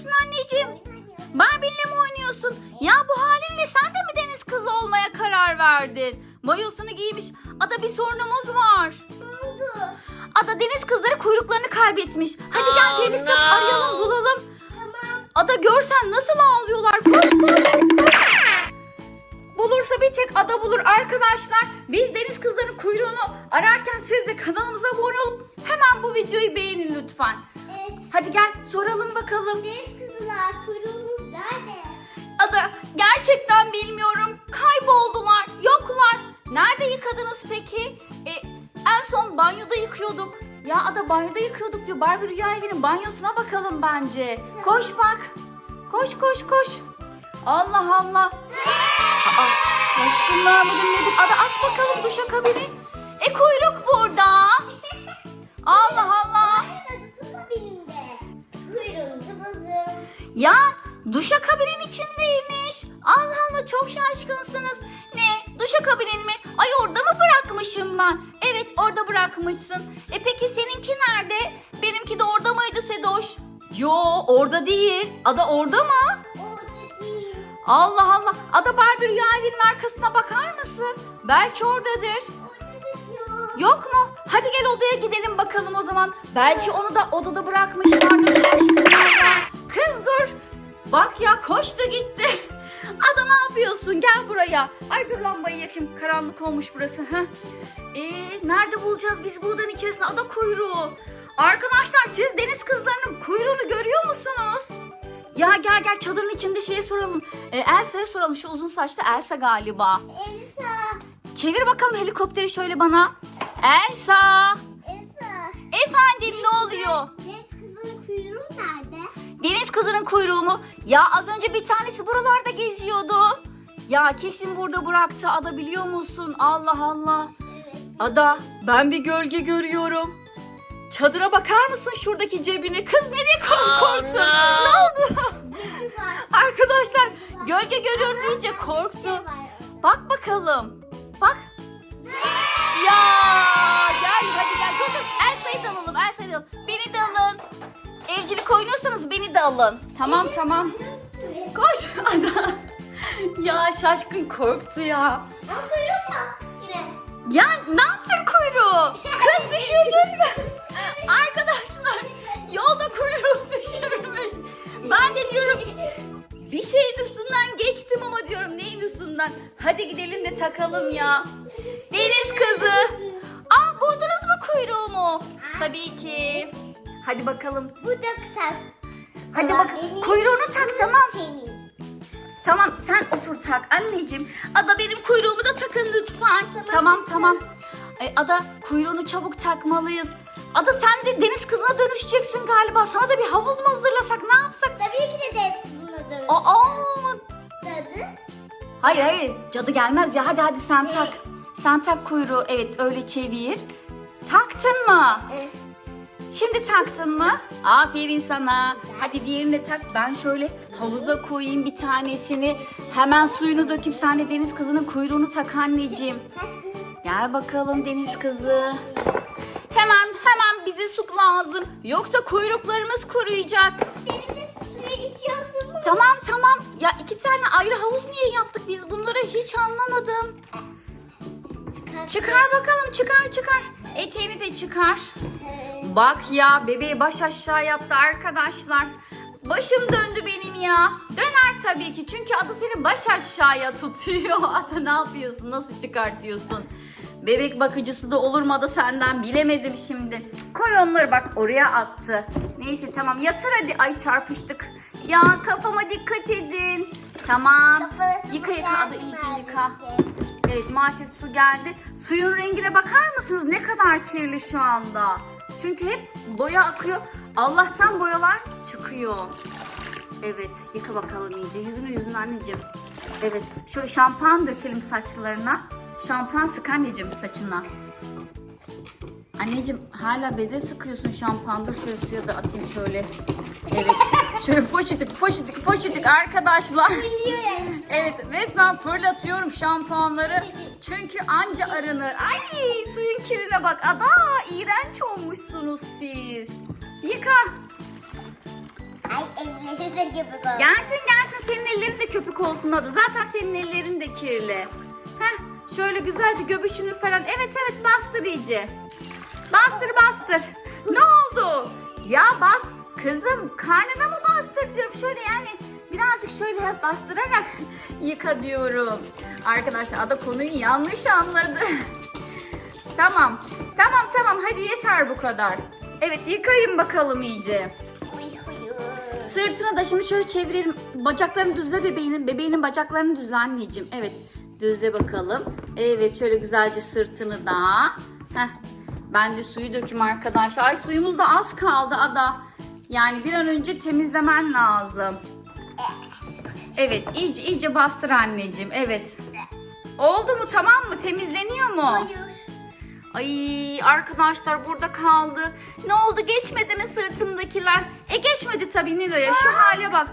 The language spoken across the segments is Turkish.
yapıyorsun anneciğim? Barbie'yle mi oynuyorsun? Ya bu halinle sen de mi deniz kızı olmaya karar verdin? Mayosunu giymiş. Ada bir sorunumuz var. Oldu? Ada deniz kızları kuyruklarını kaybetmiş. Hadi gel birlikte arayalım bulalım. Tamam. Ada görsen nasıl ağlıyorlar. Koş koş koş. Bulursa bir tek ada bulur arkadaşlar. Biz deniz kızlarının kuyruğunu ararken siz de kanalımıza abone olup hemen bu videoyu beğenin lütfen. Hadi gel soralım bakalım. Deniz kızılar kuyruğumuz nerede? Ada gerçekten bilmiyorum. Kayboldular, yoklar. Nerede yıkadınız peki? E, en son banyoda yıkıyorduk. Ya Ada banyoda yıkıyorduk diyor. Barbie Rüya Evi'nin banyosuna bakalım bence. Koş bak. Koş koş koş. Allah Allah. Aa, şaşkınlar mı dinledik? Ada aç bakalım duşakabini. E kuyruk burada. Allah Allah. Ya duşakabinin içindeymiş. Allah Allah çok şaşkınsınız. Ne? Duşakabinin mi? Ay orada mı bırakmışım ben? Evet orada bırakmışsın. E peki seninki nerede? Benimki de orada mıydı Sedoş? Yo orada değil. Ada orada mı? Orada değil. Allah Allah. Ada Barbie Rüya Evi'nin arkasına bakar mısın? Belki oradadır. Orada yok. Mu? Hadi gel odaya gidelim bakalım o zaman. Belki onu da odada bırakmışlardır şaşkınlar. Kız dur. Bak ya koştu gitti. Ada ne yapıyorsun? Gel buraya. Ay dur lambayı yakayım. Karanlık olmuş burası. Heh. Ee, nerede bulacağız biz buradan içerisinde ada kuyruğu? Arkadaşlar siz deniz kızlarının kuyruğunu görüyor musunuz? Ya gel gel çadırın içinde şeye soralım. Ee, Elsa'ya soralım. Şu uzun saçlı Elsa galiba. Elsa. Çevir bakalım helikopteri şöyle bana. Elsa. Elsa. Efendim ne oluyor? Nerede? Deniz kızının kuyruğu mu? Ya az önce bir tanesi buralarda geziyordu. Ya kesin burada bıraktı Ada biliyor musun? Allah Allah. Ada ben bir gölge görüyorum. Çadıra bakar mısın şuradaki cebine? Kız nereye kork- korktun? Ne oldu? Arkadaşlar gölge görüyorum deyince korktu. Bak bakalım. Bak. Evcilik oynuyorsanız beni de alın. Tamam tamam. Koş. Ada. ya şaşkın korktu ya. Ama kuyruğum var. Yine. Ya ne yaptın kuyruğu? Kız düşürdün mü? Arkadaşlar yolda kuyruğu düşürmüş. Ben de diyorum bir şeyin üstünden geçtim ama diyorum neyin üstünden? Hadi gidelim de takalım ya. Deniz kızı. Aa buldunuz mu kuyruğumu? Tabii ki. Hadi bakalım. Bu da kısa. Hadi bak Benim, kuyruğunu tak tamam. Senin. Tamam sen otur tak anneciğim. Ada benim kuyruğumu da takın lütfen. Tamam tamam. Ay, Ada kuyruğunu çabuk takmalıyız. Ada sen de deniz kızına dönüşeceksin galiba. Sana da bir havuz mu hazırlasak ne yapsak? Tabii ki de deniz kızının adı. Aa, Tadı. hayır hayır cadı gelmez ya. Hadi hadi sen tak. Sen tak kuyruğu. Evet öyle çevir. Taktın mı? Evet. Şimdi taktın mı? Aferin sana. Hadi diğerini de tak. Ben şöyle havuza koyayım bir tanesini. Hemen suyunu döküp sen de deniz kızının kuyruğunu tak anneciğim. Gel bakalım deniz kızı. Hemen hemen bize su lazım. Yoksa kuyruklarımız kuruyacak. Benim de suya ihtiyacım var. Tamam tamam. Ya iki tane ayrı havuz niye yaptık biz bunları hiç anlamadım. Çıkar bakalım çıkar çıkar. Eteğini de çıkar. Bak ya bebeği baş aşağı yaptı arkadaşlar. Başım döndü benim ya. Döner tabii ki çünkü adı seni baş aşağıya tutuyor. Ada ne yapıyorsun? Nasıl çıkartıyorsun? Bebek bakıcısı da olur mu da senden bilemedim şimdi. Koy onları bak oraya attı. Neyse tamam yatır hadi. Ay çarpıştık. Ya kafama dikkat edin. Tamam. Kafası Yıka yıka adı iyice yıka. Evet maalesef su geldi. Suyun rengine bakar mısınız? Ne kadar kirli şu anda. Çünkü hep boya akıyor. Allah'tan boyalar çıkıyor. Evet yıka bakalım iyice. Yüzünü yüzünü anneciğim. Evet şöyle şampuan dökelim saçlarına. Şampuan sık anneciğim saçına. Anneciğim hala beze sıkıyorsun şampuan. Dur şöyle suya da atayım şöyle. Evet. Şöyle foşitik foşitik foşitik arkadaşlar. Evet resmen fırlatıyorum şampuanları. Çünkü anca arınır. Ay suyun kirine bak. Ada iğrenç olmuşsunuz siz. Yıka. Ay ellerim Nefes de köpük oldu. Gelsin gelsin senin ellerin de köpük olsun adı. Zaten senin ellerin de kirli. Heh şöyle güzelce göbüşünü falan. Evet evet bastır iyice. Bastır bastır. Ne oldu? Ya bas kızım karnına mı bastır diyorum. Şöyle yani birazcık şöyle bastırarak yıka diyorum. Arkadaşlar ada konuyu yanlış anladı. tamam. Tamam tamam hadi yeter bu kadar. Evet yıkayın bakalım iyice. Sırtını da şimdi şöyle çevirelim. Bacaklarını düzle bebeğinin. Bebeğinin bacaklarını düzle anneciğim. Evet. Düzle bakalım. Evet şöyle güzelce sırtını da. Heh. Ben de suyu dökeyim arkadaşlar. Ay suyumuz da az kaldı ada. Yani bir an önce temizlemen lazım. Evet iyice iyice bastır anneciğim. Evet. Oldu mu tamam mı? Temizleniyor mu? Hayır. Ay arkadaşlar burada kaldı. Ne oldu geçmedi mi sırtımdakiler? E geçmedi tabii Nilo'ya şu hale bak.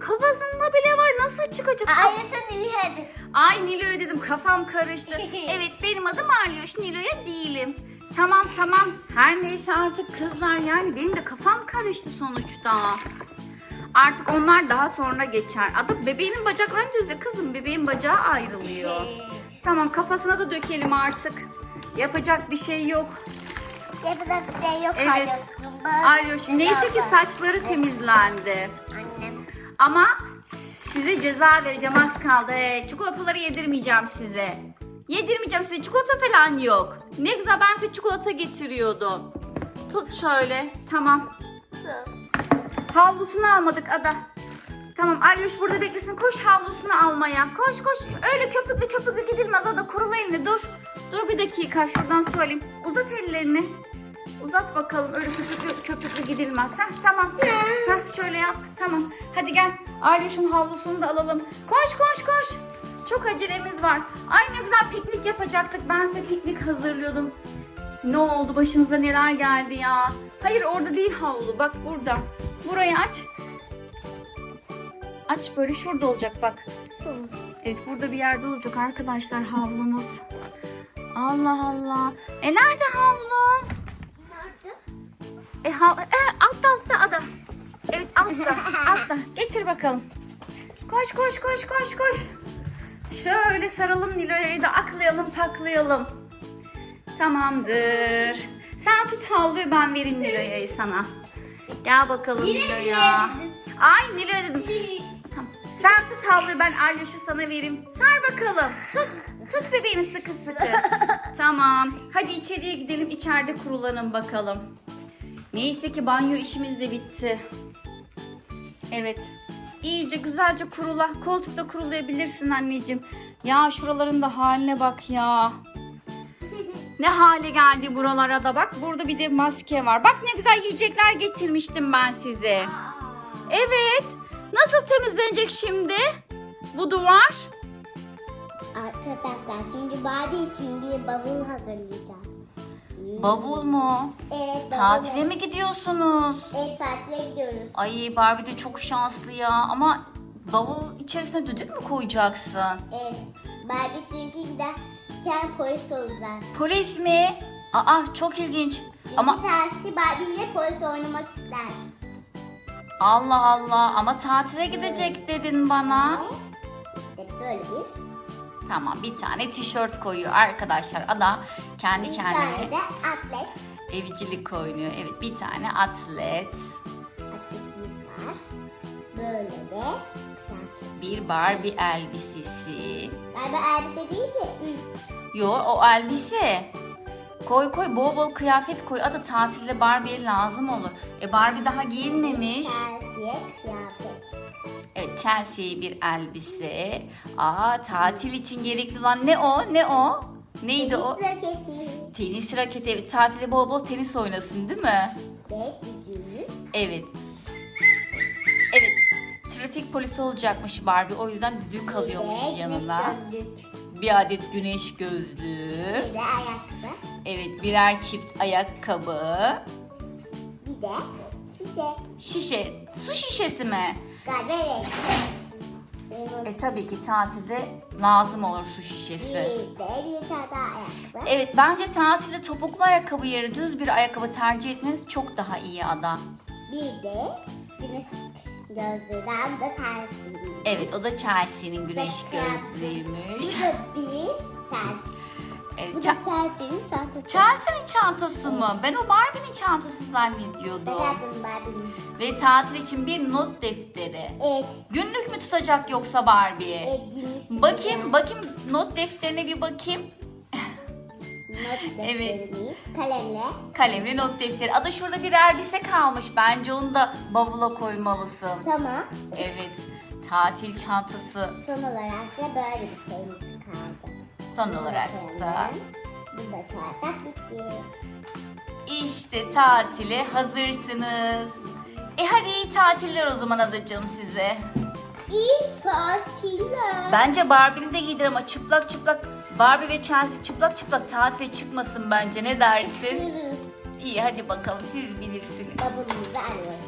Kafasında bile var nasıl çıkacak? Ayasın iyi hadi. Ay Nilo'ya dedim kafam karıştı. Evet benim adım Arlioş Nilo'ya değilim. Tamam tamam her neyse artık kızlar yani benim de kafam karıştı sonuçta. Artık onlar daha sonra geçer. Adı bebeğinin bacaklarını düzle kızım bebeğin bacağı ayrılıyor. Tamam kafasına da dökelim artık. Yapacak bir şey yok. Yapacak bir şey yok Evet. Alyoş neyse ki saçları temizlendi. Annem. Ama size ceza vereceğim az kaldı. He, çikolataları yedirmeyeceğim size. Yedirmeyeceğim size çikolata falan yok. Ne güzel ben size çikolata getiriyordum. Tut şöyle. Tamam. Havlusunu almadık Ada. Tamam Alyoş burada beklesin. Koş havlusunu almaya. Koş koş. Öyle köpüklü köpüklü gidilmez Ada. Kurula elini dur. Dur bir dakika şuradan alayım. Uzat ellerini. Uzat bakalım öyle köpüklü köpüklü gidilmez. Heh, tamam. Heh, şöyle yap. Tamam. Hadi gel. Alyoş'un havlusunu da alalım. Koş koş koş. Çok acelemiz var. Ay ne güzel piknik yapacaktık. Ben size piknik hazırlıyordum. Ne oldu? Başımıza neler geldi ya? Hayır orada değil havlu. Bak burada. Burayı aç. Aç böyle şurada olacak bak. Evet burada bir yerde olacak arkadaşlar havlumuz. Allah Allah. E nerede havlu? Nerede? E, ha, e, altta altta ada. Evet altta altta. Geçir bakalım. Koş koş koş koş koş. Şöyle saralım Nilo'ya da aklayalım paklayalım. Tamamdır. Sen tut havluyu ben vereyim Nilo'ya sana. Gel bakalım Nilo'ya. Ay Nilo'ya dedim. Tamam. Sen tut havluyu ben Alyoş'u sana vereyim. Sar bakalım. Tut. Tut bebeğini sıkı sıkı. tamam. Hadi içeriye gidelim. İçeride kurulanın bakalım. Neyse ki banyo işimiz de bitti. Evet. İyice güzelce kurula. Koltukta kurulayabilirsin anneciğim. Ya şuraların da haline bak ya. Ne hale geldi buralara da bak. Burada bir de maske var. Bak ne güzel yiyecekler getirmiştim ben size. Evet. Nasıl temizlenecek şimdi? Bu duvar. Arkadaşlar şimdi Barbie için bir bavul hazırlayacağız. Bavul mu? Evet bavul. Tatile mi gidiyorsunuz? Evet tatile gidiyoruz. Ay Barbie de çok şanslı ya. Ama bavul içerisine düdük mü koyacaksın? Evet. Barbie çünkü giderken polis olacak. Polis mi? Aa çok ilginç. Ama Ama tersi Barbie ile polis oynamak ister. Allah Allah ama tatile gidecek dedin bana. İşte böyle bir. Tamam bir tane tişört koyuyor arkadaşlar. Ada kendi Bir kendine tane de atlet. evcilik oynuyor. Evet bir tane atlet. Atletimiz var. Böyle de. Bir Barbie elbisesi. Barbie elbise değil de üst. Yo o elbise. Koy koy bol bol kıyafet koy. Ada tatilde Barbie'ye lazım olur. E Barbie daha giyinmemiş. Tersiye Chelsea'ye bir elbise. Aa tatil için gerekli olan ne o? Ne o? Neydi o? Tenis raketi. Tenis raketi. Evet tatilde bol bol tenis oynasın değil mi? Ve gücümüz. Evet. Evet. Trafik polisi olacakmış Barbie. O yüzden düdük kalıyormuş Ve yanına. Bir adet güneş gözlüğü. Bir de ayakkabı. Evet birer çift ayakkabı. Bir de şişe. Şişe. Su şişesi mi? Benim E tabii ki tatilde lazım olur su Bir şişesi. de bir tane ayakkabı. Evet bence tatilde topuklu ayakkabı yerine düz bir ayakkabı tercih etmeniz çok daha iyi ada. Bir de güneş Gözlüğünden de tersi. Evet o da Chelsea'nin güneş gözlüğüymüş. Bu da bir tersi. Evet, Bu Ça- da tersinin çantası. Chelsea'nin çantası mı? Ben o Barbie'nin çantası zannediyordum. Efendim Barbie'nin. Ve tatil için bir not defteri. Evet. Günlük mü tutacak yoksa Barbie? Evet günlük. Bakayım, bakayım not defterine bir bakayım. Not Evet. defterimiz. Kalemle. Kalemli not defteri. Ada şurada bir elbise kalmış. Bence onu da bavula koymalısın. Tamam. Evet. Tatil çantası Son olarak da böyle bir şeyimiz. Son olarak da. Bunu da koyarsak bitti. İşte tatile hazırsınız. E hadi iyi tatiller o zaman adacığım size. İyi tatiller. Bence Barbie'ni de giydir ama çıplak çıplak Barbie ve Chelsea çıplak çıplak tatile çıkmasın bence ne dersin? İyi hadi bakalım siz bilirsiniz. Bavulumuzu alıyoruz.